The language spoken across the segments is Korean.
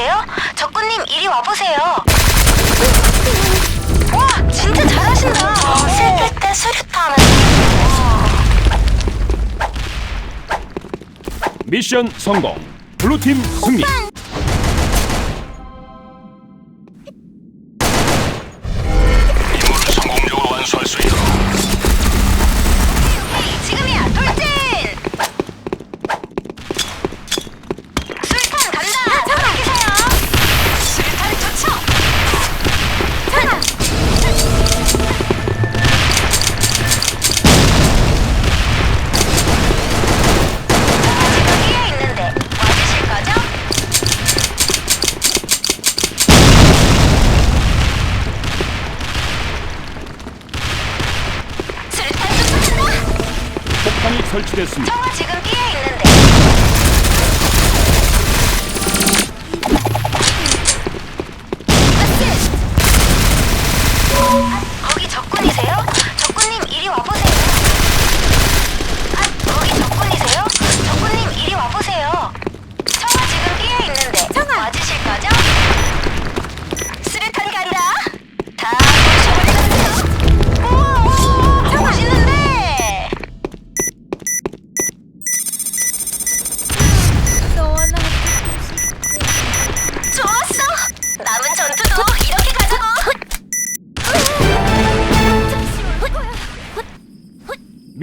계세요? 적군님 이리 와보세요. 와 진짜 잘하신다. 슬플 때 수류탄을. 미션 성공. 블루팀 승리. 탈출했습니다. 정화 지금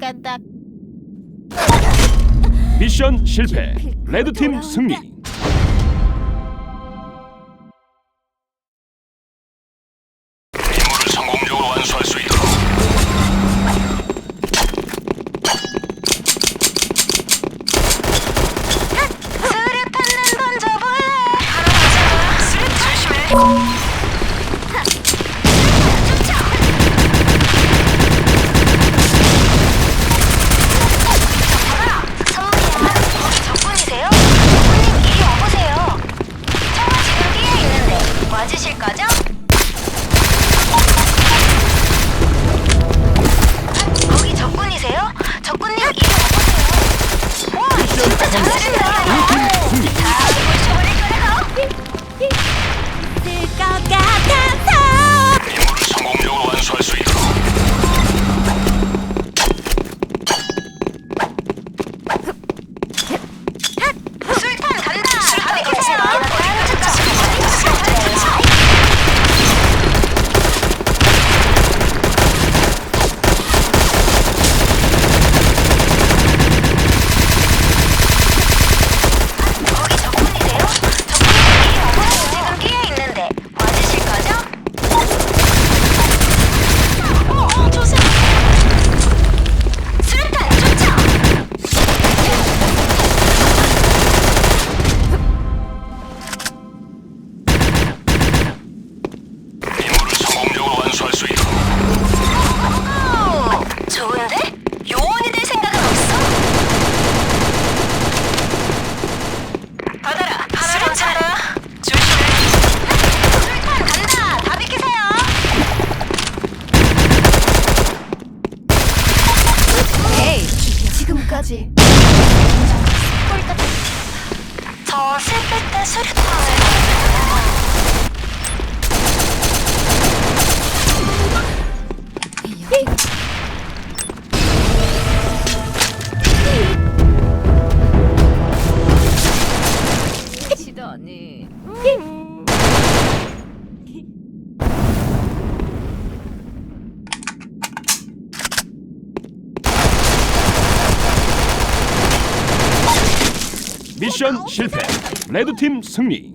까닥까닥 미션 실패. 레드팀 승리. 새 수류탄을 시더니. 미션 실패. 레드팀 승리.